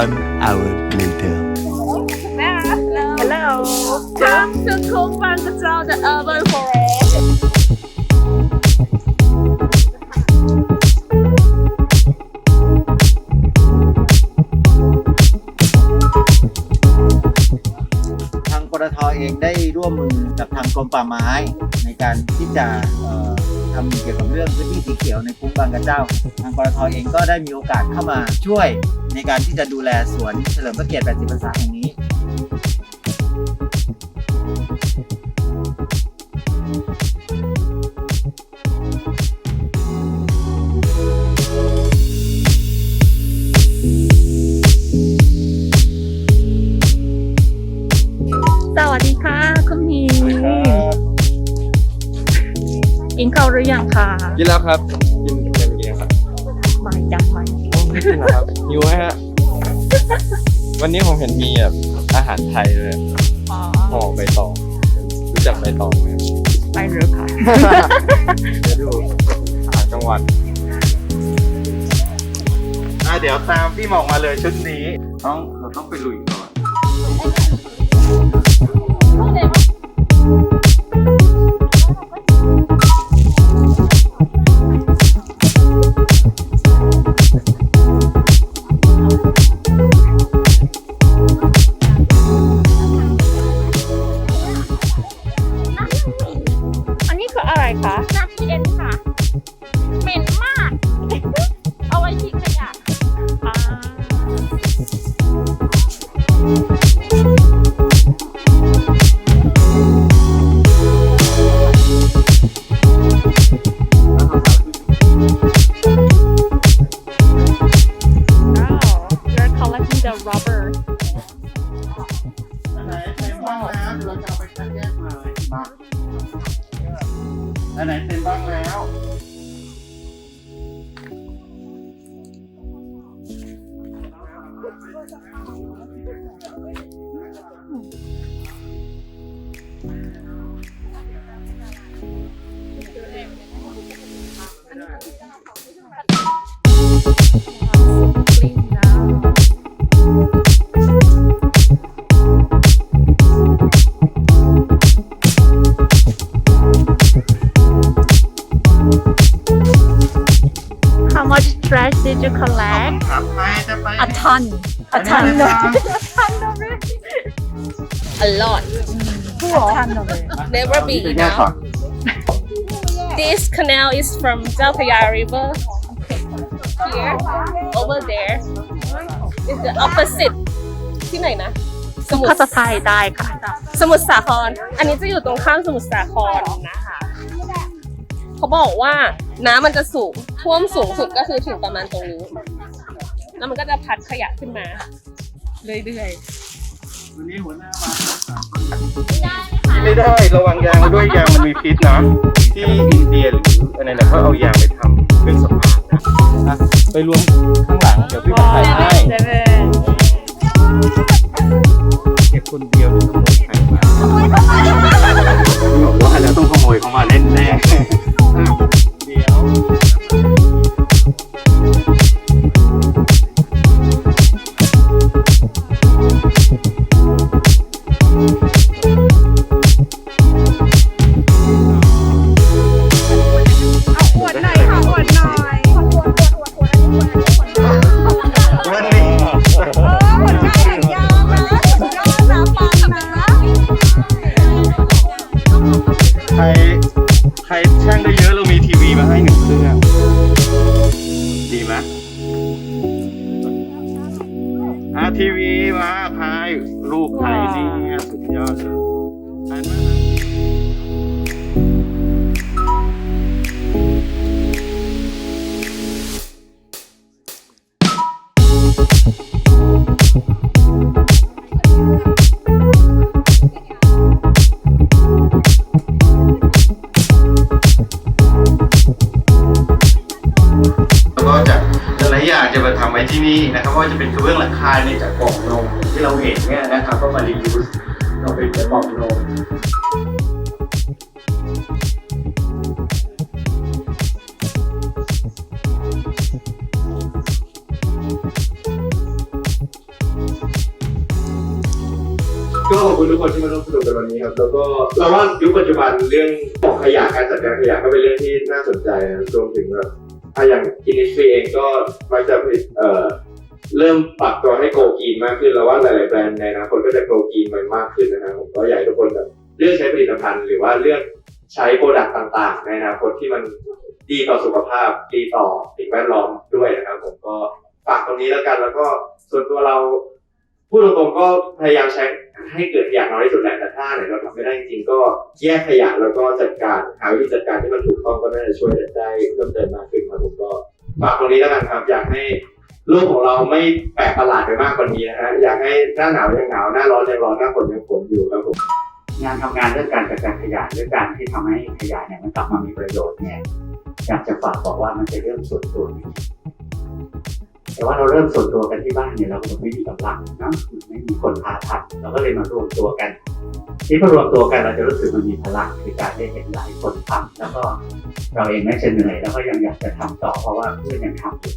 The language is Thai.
One hour later. Hello. Come to Kumbang the urban forest. ทางปตทเองได้ร่วมมือกับทางกรมป่าไม้ในการที่จะเอ่อ ทำเกี่ยวกับเรื่องพื้นที่สีเขียวในคุ้งบางกระเจ้า ทางปตทเองก็ได้มีโอกาสเข้ามาช่วยในการที่จะดูแลสวนเฉลิมพระเกียรติ 80 พรรษาแห่งนี้ ยังคะกินแล้วครับ กินเป็นกินครับไม่ยังไม่ไม่กินแล้วครับหิวไหมฮะ วันนี้ผมเห็นมีแบบอาหารไทยเลยอ๋อห่อใบตอง รู้จักใบตองไหมไม่รู้ค่ะเดี๋ยวดูอาหารกลางวันอะเดี๋ยวตามพี่หมอกมาเลยชุดนี้ ต้องเราต้องไปลุย the rubber. อันไหนเต็มบ้างแล้วเราจะเอาไปคัดแยกเลยมาอันไหนเต็มบ้างแล้ว Clean did you collect? ครับไปจะไป A ton. A อันนี้อะไรบ้าง a lot. Never be แยกก่อน enough. This canal is from Chao Phraya River. Here, over there. Is the opposite. ที่ไหนนะ สมุทภารษาไทยได้ค่ะ สมุทรสาคร อันนี้จะอยู่ตรงข้ามสมุทรสาครนะคะ เขาบอกว่า น้ำมันจะสูงท่วมสูงสุดก็คือถึงประมาณตรงนี้แล้วมันก็จะพัดขยะขึ้นมา เรื่อยวันนี้หัวหน้ามาไม่ได้ระวังยางด้วยยางมันมีพิษนะ ที่อินเดียหรืออะไรนะเขาเอายางไปทำเครื่องสำอางนะอะไปรวมข้างหลังเดี๋ยวพี่มาถ่ายให้ งได้เยอะเรามีทีวีมาให้หนึ่งเครื่องดีไหมอาทีวีมาใครลูกใครนี่สุดยอดเลย ที่นี่นะครับว่าจะเป็นกระเบื้องหลังคาในจากกล่องนมที่เราเห็นเนี่ยนะครับก็มารีวิวเราเป็นกล่องนมก็ขอบคุณทุกคนที่มาร่วมสนุกกันวันนี้ครับแล้วก็เราว่ายุคปัจจุบันเรื่องขยะการจัดการขยะก็เป็นเรื่องที่น่าสนใจรวมถึงแบบ ถ้าอย่างอินิสฟรีเองก็มักจะเอ่อเริ่มปรับตัวให้โกกีนมากขึ้นแล้วว่าหลาย ๆ แบรนด์ในอนาคตก็จะโกกีนมันมากขึ้นนะครับผมก็อยากให้ทุกคนแบบเลือกใช้ผลิตภัณฑ์ หรือว่าเลือกใช้โปรดักต์ต่าง ๆ ในอนาคตที่มันดีต่อสุขภาพดีต่อสิ่งแวดล้อมด้วยนะครับผมก็ฝากตรงนี้แล้วกันแล้วก็ส่วนตัวเรา พูดตรงๆก็พยายามใช้ให้เกิดขยะน้อยที่สุดแหละแต่ถ้าไหนเราทำไม่ได้จริงๆก็แยกขยะแล้วก็จัดการหาวิธีจัดการที่มันถูกต้องก็น่าจะช่วยได้เพิ่มเติมมากขึ้นครับผมก็ฝากตรงนี้แล้วกันครับอยากให้โลกของเราไม่แปลกประหลาดไปมากกว่านี้นะฮะอยากให้หน้าหนาวยังหนาวหน้าร้อนยังร้อนหน้าฝนยังฝนอยู่ครับผมงานทำงานเรื่องการจัดการขยะเรื่องการที่ทำให้ขยะเนี่ยมันกลับมามีประโยชน์เนี่ยอยากจะฝากบอกว่ามันเป็นเรื่องส่วนตัวจริงๆ แต่ว่าเราเริ่มส่วนตัวกันที่บ้านเนี่ยเราคงไม่มีกำลังนะไม่มีคนพาทำเราก็เลยมารวมตัวกัน ที่พอรวมตัวกันเราจะรู้สึกมันมีพลังคือการได้เห็นหลายคนทำแล้วก็เราเองแม้จะเหนื่อยแล้วก็ยังอยากจะทำต่อเพราะว่าเพื่อนยังทำอยู่